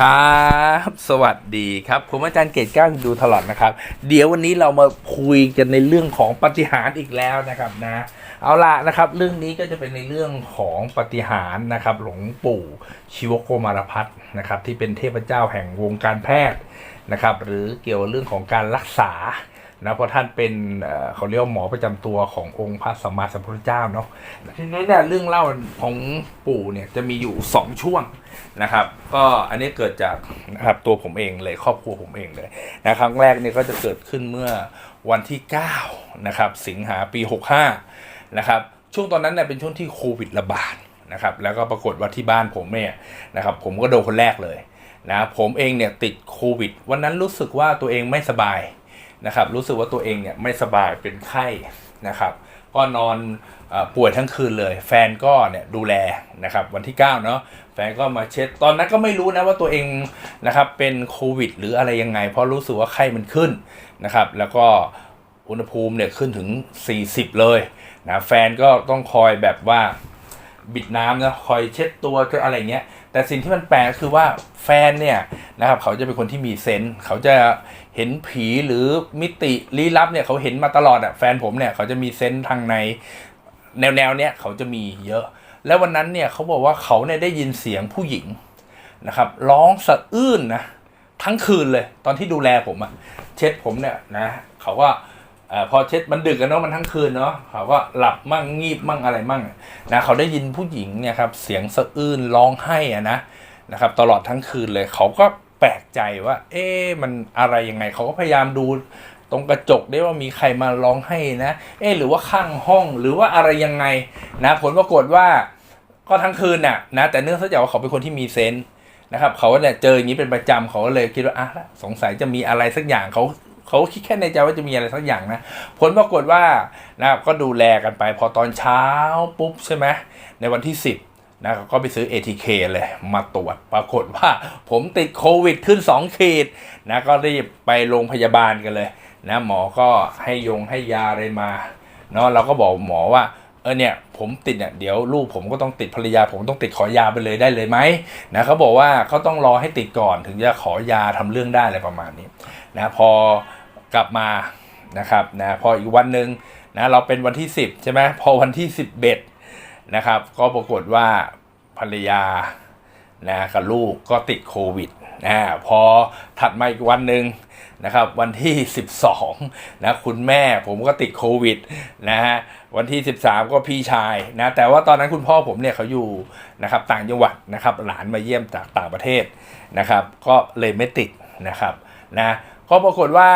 ครับสวัสดีครับผมอาจารย์เกตก้างดูตลอดนะครับ เดี๋ยววันนี้เรามาคุยกันในเรื่องของปฏิหารอีกแล้วนะครับนะ เอาละนะครับ เรื่องนี้ก็จะเป็นในเรื่องของปฏิหารนะครับ หลวงปู่ชิวโกมารพัฒน์นะครับ ที่เป็นเทพเจ้าแห่งวงการแพทย์นะครับ หรือเกี่ยวเรื่องของการรักษา นะเพราะท่านเป็นเขาเรียกว่าหมอประจำตัวขององค์พระสัมมาสัมพุทธเจ้าเนาะทีนี้เนี่ยเรื่องเล่าของปู่เนี่ยจะมีอยู่สองช่วงนะครับ ก็อันนี้เกิดจากนะครับตัวผมเองเลยครอบครัวผมเองเลยนะครั้งแรกเนี่ยก็จะเกิดขึ้นเมื่อวันที่9นะครับสิงหาปี 65นะครับช่วงตอนนั้นเนี่ยเป็นช่วงที่โควิดระบาดนะครับแล้วก็ปรากฏว่าที่บ้านผมเนี่ยนะครับผมก็โดนคนแรกเลยนะผมเองเนี่ยติดโควิดวันนั้นรู้สึกว่าตัวเองไม่สบาย นะครับรู้สึกว่าตัวเองเนี่ยไม่สบายเป็นไข้นะครับก็นอนอป่วยทั้งคืนเลย แฟนก็เนี่ยดูแลนะครับวันที่9เนาะแฟนก็มาเช็ดตอนนั้นก็ไม่รู้นะว่าตัวเองนะครับเป็นโควิด หรืออะไรยังไง เพราะรู้สึกว่าไข้มันขึ้นนะครับแล้วก็อุณหภูมิเนี่ยขึ้นถึง 40 เลยนะแฟนก็ต้องคอยแบบว่าบิดน้ำนะคอยเช็ดตัวก็อะไรเงี้ยแต่สิ่งที่มันแปลกคือว่าแฟนเนี่ยนะครับเขาจะเป็นคนที่มีเซนส์เขาจะ เห็นผีหรือมิติลี้ลับเนี่ยเขาเห็นมาตลอดอะแฟนผมเนี่ยเขาจะมีเซนส์ทางในแนวแนวๆเนี้ยเขาจะมีเยอะ แล้ววันนั้นเนี่ยเขาบอกว่าเขาเนี่ยได้ยินเสียงผู้หญิงนะครับ ร้องสะอื้นนะทั้งคืนเลย ตอนที่ดูแลผมอะเช็ดผมเนี่ยนะเขาก็พอเช็ดมันดึกกันเนาะมันทั้งคืนเนาะเขาก็หลับมั่งงีบมั่งอะไรมั่งนะเขาได้ยินผู้หญิงเนี่ยครับเสียงสะอื้นร้องไห้อะนะนะครับ ตลอดทั้งคืนเลยเขาก็ ปลกใจว่า เอ๊ะมันอะไรยังไงเขาก็พยายามดูตรงกระจกได้ว่ามีใครมาร้องไห้นะ เอ๊ะหรือว่าข้างห้องหรือว่าอะไรยังไงนะ ผลปรากฏว่าก็ทั้งคืนน่ะนะแต่เนื่องจากว่าเขาเป็นคนที่มีเซนส์นะครับเขาก็เนี่ยเจออย่างนี้เป็นประจำเขาก็เลยคิดว่าอะสงสัยจะมีอะไรสักอย่างเขาเขาคิดแค่ในใจว่าจะมีอะไรสักอย่างนะ ผลปรากฏว่านะครับก็ดูแลกันไป พอตอนเช้าปุ๊บใช่ไหมในวันที่ 10 นะก็ไปซื้อ ATK เลยมาตรวจปรากฏว่าผมติดโควิดขึ้น 2 ขีดนะก็รีบไปโรงพยาบาลกันเลยนะหมอก็ให้ยงให้ยาอะไรมาเนาะเราก็บอกหมอว่าเออเนี่ยผมติดเนี่ยเดี๋ยวลูกผมก็ต้องติดภรรยา ผมต้องติดขอยาไปเลยได้เลยไหมนะเขาบอกว่าเขาต้องรอให้ติดก่อนถึงจะขอยาทำเรื่องได้อะไรประมาณนี้นะพอกลับมานะครับนะพออีกวันหนึ่งนะเราเป็นวันที่ 10 ใช่ไหมพอวันที่ 11 นะครับ ก็ปรากฏว่าภรรยานะกับลูกก็ติดโควิดนะพอถัดมาอีกวันหนึ่งนะครับวันที่ 12นะคุณแม่ผมก็ติดโควิดนะฮะวันที่ 13 ก็พี่ชายนะแต่ว่าตอนนั้นคุณพ่อผมเนี่ยเขาอยู่นะครับต่างจังหวัดนะครับหลานมาเยี่ยมจากต่างประเทศนะครับ ก็เลยไม่ติดนะครับนะก็ปรากฏว่า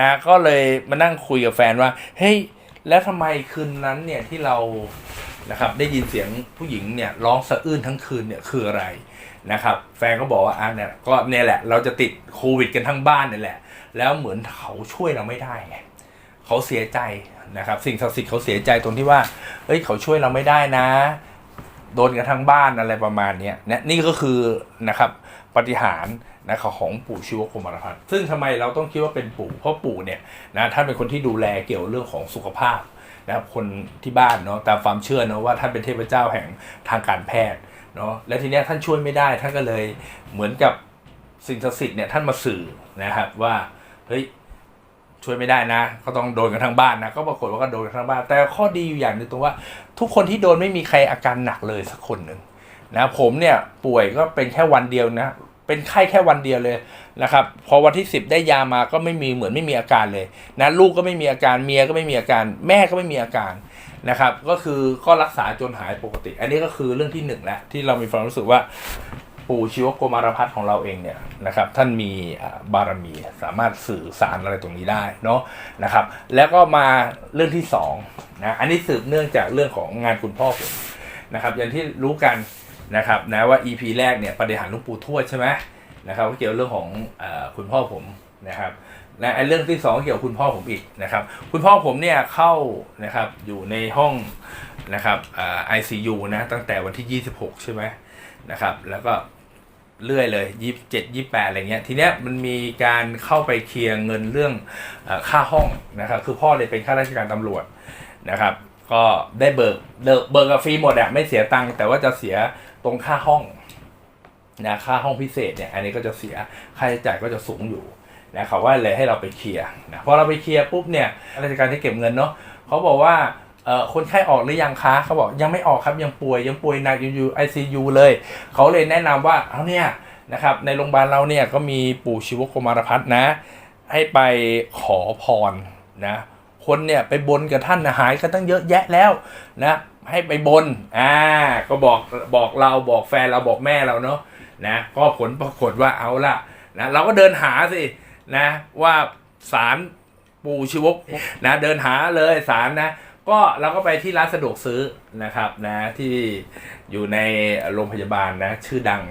นะก็เลยมานั่งคุยกับแฟนว่าเฮ้ยแล้วทำไมคืนนั้นเนี่ยที่เรา นะครับได้ยินเสียงผู้หญิงเนี่ยร้องสะอื้นทั้งคืนเนี่ยคืออะไรนะครับแฟนก็บอกว่าอะเนี่ยก็เนี่ยแหละเราจะติดโควิดกันทั้งบ้านเนี่ยแหละ แล้วเหมือนเขาช่วยเราไม่ได้ไงเขาเสียใจนะครับสิ่งศักดิ์สิทธิ์เขาเสียใจตรงที่ว่าเฮ้ยเขาช่วยเราไม่ได้นะ โดนกันทั้งบ้านอะไรประมาณนี้ยนะนี่ก็คือนะครับปฏิหารนะครับของปู่ชิวโคมารพัฒน์ซึ่งทำไมเราต้องคิดว่าเป็นปู่เพราะปู่เนี่ยนะท่านเป็นคนที่ดูแลเกี่ยวเรื่องของสุขภาพ นะครับคนที่บ้านเนาะตามความเชื่อเนาะว่าท่านเป็นเทพเจ้าแห่งทางการแพทย์เนาะและทีเนี้ยท่านช่วยไม่ได้ท่านก็เลยเหมือนกับสิ่งศักดิ์สิทธิ์เนี่ยท่านมาสื่อนะครับว่าเฮ้ยช่วยไม่ได้นะ ก็ต้องโดนกันทั้งบ้านนะก็ปรากฏว่าก็โดนกันทั้งบ้าน แต่ข้อดีอยู่อย่างหนึงตรงว่า ทุกคนที่โดนไม่มีใครอาการหนักเลยสักคนหนึ่งนะผมเนี่ยป่วยก็เป็นแค่วันเดียวนะ เป็นไข้แค่วันเดียวเลยนะครับ พอวันที่ 10 ได้ยามาก็ไม่มีเหมือนไม่มีอาการเลยนะลูกก็ไม่มีอาการเมียก็ไม่มีอาการ แม่ก็ไม่มีอาการนะครับ ก็คือก็รักษาจนหายปกติ อันนี้ก็คือเรื่องที่หนึ่งแล้วที่เรามีความรู้สึกว่าปู่ชีวโกมารพัฒน์ของเราเองเนี่ยนะครับท่านมีบารมีสามารถสื่อสารอะไรตรงนี้ได้เนาะนะครับ แล้วก็มาเรื่องที่สองนะอันนี้สืบเนื่องจากเรื่องของงานคุณพ่อผมนะครับอย่างที่รู้กัน นะครับนะว่า EP แรกเนี่ยปฏิหารลุงปู่ทวดใช่ไหมนะครับก็เกี่ยวเรื่องของอคุณพ่อผมนะครับและไอ้เรื่องที่สองเกี่ยวกับคุณพ่อผมอีกนะครับ คุณพ่อผมเนี่ยเข้านะครับอยู่ในห้องนะครับอ่า ICU นะตั้งแต่วันที่ 26 ใช่ไหมนะครับ แล้วก็เรื่อยเลยยี่สิบเจ็ดยี่แปดอะไรเงี้ย ทีเนี้ยมันมีการเข้าไปเคลียร์เงินเรื่องอค่าห้องนะครับ คือพ่อเลยเป็นข้าราชการตำรวจนะครับ ก็ได้เบิกเบิกเบิกกับฟรีหมดอะไม่เสียตังค์แต่ว่าจะเสีย ตรงค่าห้องนะค่าห้องพิเศษเนี่ยอันนี้ก็จะเสียค่าใช้จ่ายก็จะสูงอยู่นะเขาว่าเลยให้เราไปเคลียร์นะพอเราไปเคลียร์ปุ๊บเนี่ยราชการที่เก็บเงินเนาะเขาบอกว่าเออคนไข้ออกหรือยังคะเขาบอกยังไม่ออกครับยังป่วยยังป่วยหนักอยู่อยู่ ICU เลย เขาเลยแนะนำว่าเอาเนี่ยนะครับในโรงพยาบาลเราเนี่ยก็มีปู่ชิวโกมารพัฒน์นะ ให้ไปขอพรนะคนเนี่ยไปบนกับท่านนะหายกันตั้งเยอะแยะแล้วนะ ให้ไปบน อ่า ก็บอกบอกเราบอกแฟนเราบอกแม่เราเนาะนะก็ผลปรากฏว่าเอาละนะเราก็เดินหาสินะว่าสารปู่ชีวกนะเดินหาเลยสารนะ ก็เราก็ไปที่ร้านสะดวกซื้อนะครับนะที่อยู่ในโรงพยาบาลนะชื่อดัง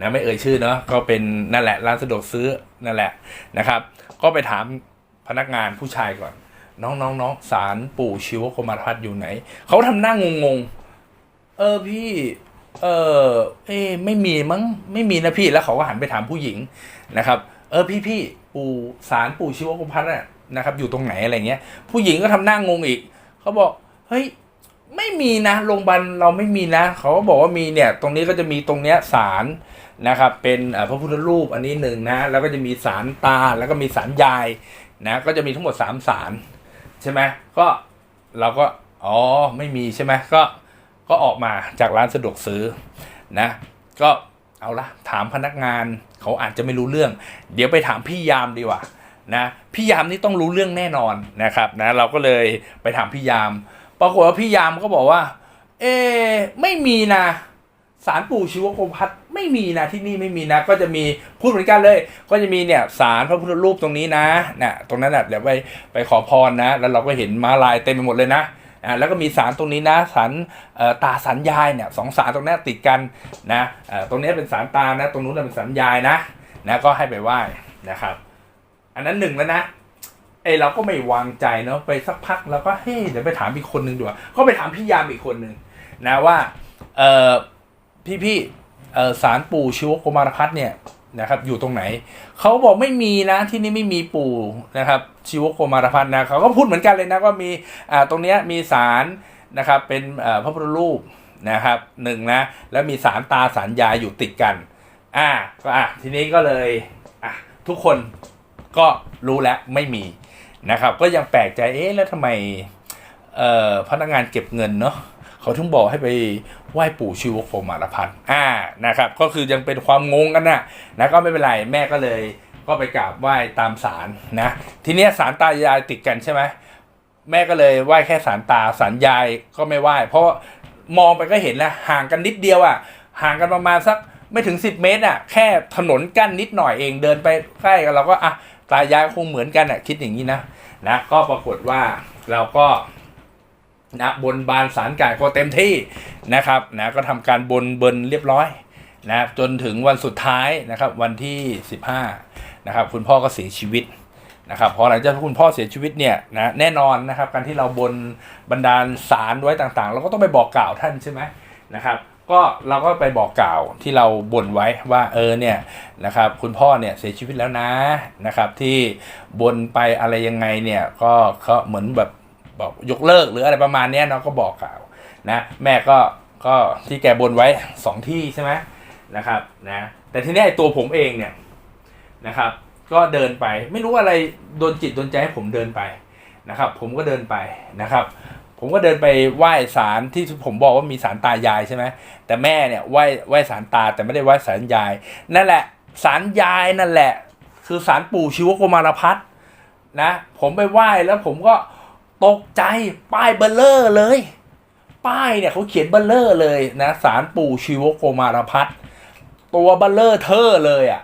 นะไม่เอ่ยชื่อเนาะก็เป็นนั่นแหละร้านสะดวกซื้อนั่นแหละนะครับ ก็ไปถามพนักงานผู้ชายก่อน น้องน้องน้องสารปู่ชิวโกมารพัฒน์อยู่ไหน เขาทำหน้างงงๆเออพี่ เออเอ้ไม่มีมั้งไม่มีนะพี่แล้วเขาก็หันไปถามผู้หญิงนะครับ เออพี่พี่ปู่สารปู่ชิวโกมารพัฒน์น่ะนะครับ อยู่ตรงไหนอะไรเงี้ย ผู้หญิงก็ทำหน้างงอีกเขาบอกเฮ้ยไม่มีนะโรงพยาบาลเราไม่มีนะเขาก็บอกว่ามีเนี่ย ตรงนี้ก็จะมีตรงเนี้ยสารนะครับ เป็นพระพุทธรูปอันนี้หนึ่งนะ แล้วก็จะมีสารตาแล้วก็มีสารยายนะก็จะมีทั้งหมดสามสาร ใช่ไหมก็เราก็อ๋อไม่มีใช่ไหมก็ก็ออกมาจากร้านสะดวกซื้อนะ ก็เอาละถามพนักงานเขาอาจจะไม่รู้เรื่อง เดี๋ยวไปถามพี่ยามดีกว่านะพี่ยามนี่ต้องรู้เรื่องแน่นอนนะครับนะเราก็เลยไปถามพี่ยาม ปรากฏว่าพี่ยามก็บอกว่า เอไม่มีนะสารปู่ชีวโกพัฒ ไม่มีนะที่นี่ไม่มีนะ ก็จะมีพูดเหมือนกันเลย ก็จะมีเนี่ยสารพระพุทธรูปตรงนี้นะนะตรงนั้นนะเดี๋ยวไปไปขอพรนะ แล้วเราก็เห็นมาลายเต็มไปหมดเลยนะอ่าแล้วก็มีสารตรงนี้นะสารตาสันยายเนี่ยสองสารตรงนี้ติดกันนะอ่อตรงนี้เป็นสารตานะ ตรงนู้นเป็นสารยายนะนะก็ให้ไปไหว้นะครับ อันนั้นหนึ่งแล้วนะเอเราก็ไม่วางใจเนาะไปสักพักเราก็เฮ้ยเดี๋ยวไปถามอีกคนหนึ่งดีกว่าก็ไปถามพี่ยามอีกคนหนึ่งนะว่าเออพี่พี่ สารปู่ชิวโกมารพัฒน์เนี่ยนะครับอยู่ตรงไหน เขาบอกไม่มีนะที่นี่ไม่มีปู่นะครับชิวโกมารพัฒน์นะเขาก็พูดเหมือนกันเลยนะว่ามีตรงเนี้ยมีสารนะครับเป็นพระพุทธรูปนะครับหนึ่งนะแล้วมีสารตาสารยายอยู่ติดกันอ่าก็อะทีนี้ก็เลยอะทุกคนก็รู้แล้วไม่มีนะครับก็ยังแปลกใจเอ๊ะแล้วทำไมเอ่อพนักงานเก็บเงินเนาะ เขาถึงบอกให้ไปไหว้ปู่ชิวโคมารพันธ์อ่านะครับ ก็คือยังเป็นความงงกันนะนะก็ไม่เป็นไรแม่ก็เลยก็ไปกราบไหว้ตามศาลนะ ทีนี้ศาลตายายติดกันใช่ไหมแม่ก็เลยไหว้แค่ศาลตาศาลยายก็ไม่ไหว้เพราะมองไปก็เห็นแล้วห่างกันนิดเดียวอะ ห่างกันประมาณสักไม่ถึง 10 เมตรอะ แค่ถนนกั้นนิดหน่อยเองเดินไปใกล้กันเราก็อะตายายคงเหมือนกันอะคิดอย่างนี้นะนะ ก็ปรากฏว่าเราก็ นะบนบานสารไก่ก็เต็มที่นะครับนะก็ทำการบนเบินเรียบร้อยนะจนถึงวันสุดท้ายนะครับวันที่ 15นะครับคุณพ่อก็เสียชีวิตนะครับพอหลังจากคุณพ่อเสียชีวิตเนี่ยนะแน่นอนนะครับการที่เราบนบรรดาลสารไว้ต่างๆ เราก็ต้องไปบอกกล่าวท่านใช่ไหมนะครับก็เราก็ไปบอกกล่าวที่เราบนไว้ว่าเออเนี่ยนะครับคุณพ่อเนี่ยเสียชีวิตแล้วนะนะครับที่บนไปอะไรยังไงเนี่ยก็เขาเหมือนแบบ บอกยกเลิกหรืออะไรประมาณนี้เนาะก็บอกกล่าวนะแม่ก็ก็ที่แกบนไว้สองที่ใช่ไหมนะครับนะแต่ทีนี้ไอ้ตัวผมเองเนี่ยนะครับ ก็เดินไปไม่รู้อะไรโดนจิตโดนใจให้ผมเดินไปนะครับ ผมก็เดินไปนะครับ ผมก็เดินไปไหว้ศาลที่ผมบอกว่ามีศาลตายายใช่ไหมแต่แม่เนี่ยไหว้ไหว้ศาลตาแต่ไม่ได้ไหว้ศาลยาย นั่นแหละศาลยายนั่นแหละ คือศาลปู่ชิวโกมารพัฒนะผมไปไหว้แล้วผมก็ ตกใจป้ายเบลเลอร์เลย ป้ายเนี่ยเขาเขียนเบลเลอร์เลยนะศาลปู่ชิวโกมารพัฒตัวเบลเลอร์เทอเลยอะ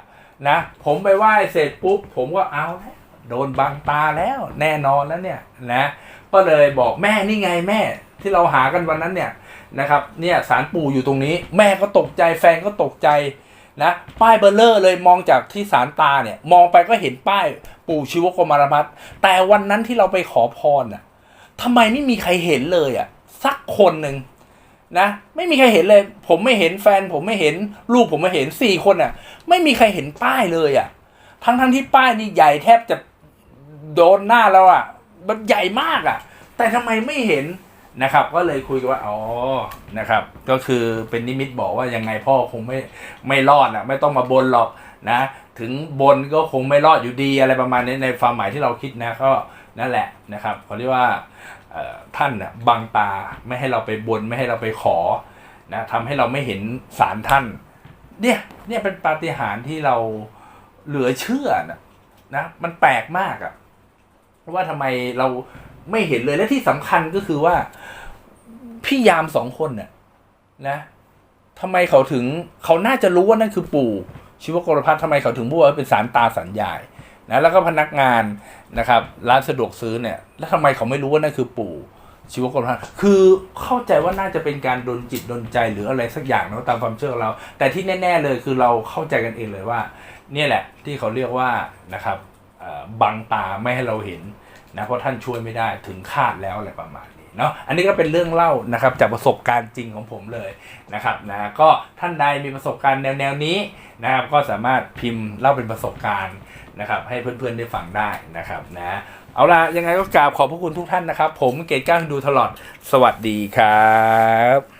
นะผมไปไหว้เสร็จปุ๊บ ผมก็เอาแล้วโดนบังตาแล้วแน่นอนแล้วเนี่ยนะก็เลยบอกแม่นี่ไงแม่ที่เราหากันวันนั้นเนี่ยนะครับเนี่ยสารปู่อยู่ตรงนี้ แม่ก็ตกใจแฟนก็ตกใจนะป้ายเบลเลอร์เลยมองจากที่สารตาเนี่ย มองไปก็เห็นป้ายปู่ชีวโกมารพัฒแต่วันนั้นที่เราไปขอพรน่ะ ทำไมไม่มีใครเห็นเลยอะสักคนหนึ่งนะไม่มีใครเห็นเลย ผมไม่เห็นแฟน ผมไม่เห็นลูกผมไม่เห็นสี่คนอะ ไม่มีใครเห็นป้ายเลยอะ ทั้งทั้งที่ป้ายนี่ใหญ่แทบจะโดนหน้าเราอะมันใหญ่มากอะ่ะ แต่ทำไมไม่เห็นนะครับ ก็เลยคุยกันว่าอ๋อนะครับ ก็คือเป็นนิมิตบอกว่ายังไงพ่อคงไม่ไม่รอดอะ ไม่ต้องมาบนหรอกนะ ถึงบนก็คงไม่รอดอยู่ดีอะไรประมาณนี้ในความหมายที่เราคิดนะก็ นั่นแหละนะครับเขาเรียกว่าท่านนะบังตาไม่ให้เราไปบนไม่ให้เราไปขอนะทำให้เราไม่เห็นสารท่าน เนี่ยเนี่ยเป็นปาฏิหาริย์ที่เราเหลือเชื่อนะนะมันแปลกมากอะว่าทำไมเราไม่เห็นเลยและที่สำคัญก็คือว่าพี่ยามสองคนเนี่ยนะทำไมเขาถึงเขาน่าจะรู้ว่านั่นคือปู่ ชิวโกรพัฒน์ทำไมเขาถึงพูดว่าเป็นสารตาสัญญาณ นะแล้วก็พนักงานนะครับ ร้านสะดวกซื้อเนี่ยแล้วทำไมเขาไม่รู้ว่านั่นคือปู่ชิวโกรพันคือเข้าใจว่าน่าจะเป็นการดนจิตดนใจหรืออะไรสักอย่างนะตามความเชื่อของเรา แต่ที่แน่ ๆเลยคือเราเข้าใจกันเองเลยว่า เนี่ยแหละที่เขาเรียกว่านะครับบังตาไม่ให้เราเห็นนะเพราะท่านช่วยไม่ได้ถึงคาดแล้วอะไรประมาณนี้ เนาะอันนี้ก็เป็นเรื่องเล่านะครับจากประสบการณ์จริงของผมเลยนะครับนะก็ท่านใดมีประสบการณ์แนวแนวนี้นะครับก็สามารถพิมพ์เล่าเป็นประสบการณ์นะครับให้เพื่อนๆได้ฟังได้นะครับนะเอาล่ะยังไงก็กราบขอบพระคุณทุกท่านนะครับ ผมเกตก้างดูตลอดสวัสดีครับ